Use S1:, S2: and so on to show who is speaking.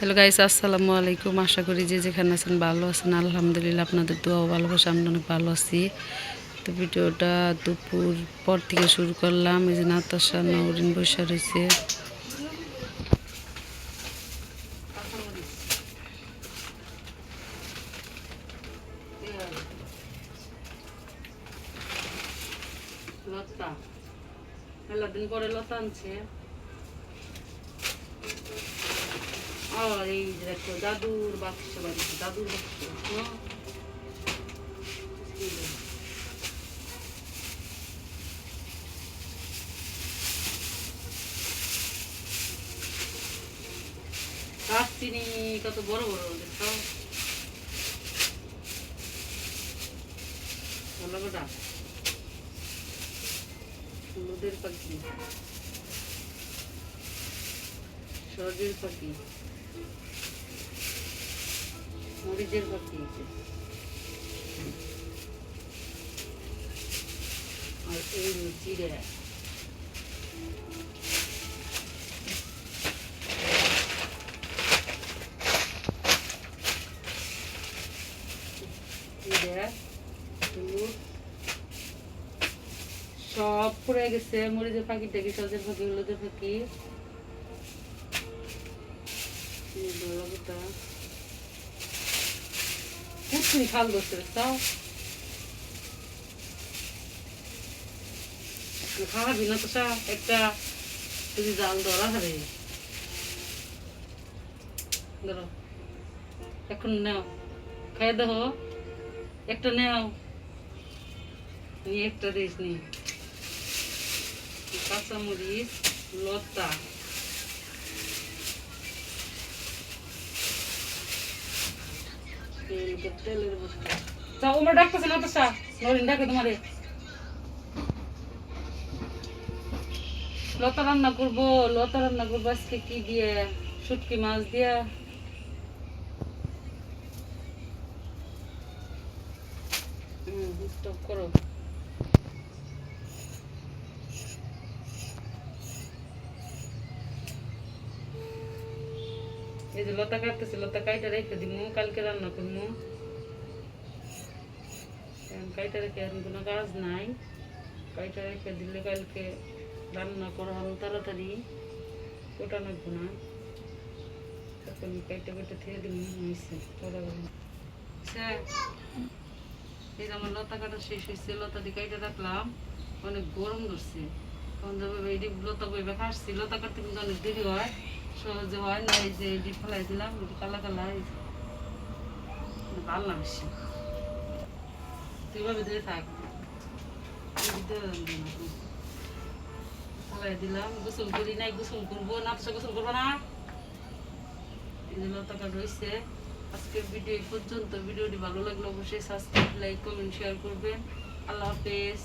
S1: Hello guys, আসসালামু আলাইকুম। আশা করি যে যেখানে আছেন ভালো আছেন। আলহামদুলিল্লাহ আপনাদের দোয়া ভালোবাসা, আমি অনেক ভালো আছি। তো ভিডিওটা দুপুর পর থেকে শুরু করলাম। এই যে নাতাশা নৌরিন বৈশা রয়েছে। লতা। মেলা দিন পরে লতা আনছে। ও এই দেখো, দাদুর বাক্স বাড়িতে, দাদুর বাক্স হ্যাঁ। এই যে। কাঠ চিনি কত বড় বড় দেখো ভালো হলুদের পাখি সরজের পাখি মরিচের পাখি আর এই হলুদ সব পড়ে গেছে মরিচের পাখি টাকি সজের পাখি হলুদের পাখি যদি জাল ধরা হারে ধরো, এখন নাও খাই দেখো একটা নেও। নিয়ে একটা দিস নি কাঁচামরিচ, লতা। তেলের বস্তা তা ওমরা ডাকতেছে না তো সা নরিন ডাকে তোমারে। লতা রান্না করব লতা রান্না করব আজকে কি দিয়ে? শুটকি মাছ দিয়া। হুম স্টপ করো। এই যে লতা কাটতেছে, লতা কাইটা রেখে দিব কালকে রান্না করব কাইটা রেখে এখন কোনো কাজ নাই। কাইটা রেখে দিলে কালকে রান্না করা হবে তাড়াতাড়ি। ওটা নাকবো না। তখন কাইটা কাইটা থেকে দিব হয়েছে স্যার এই যে আমার লতা কাটা শেষ হয়েছে, লতা দিয়ে কাইটা রাখলাম। অনেক গরম ধরছে। তখন যাবে এই লতা বইবে কাটছি লতা কাটতে কিন্তু অনেক দেরি হয়। দিলাম কালা কালা দিলাম, গোসল করি নাই, গোসল করব গোসল করব না। আজকের ভিডিও পর্যন্ত। ভিডিওটি ভালো লাগলে অবশ্যই সাবস্ক্রাইব লাইক কমেন্ট শেয়ার করবেন। আল্লাহ হাফেজ।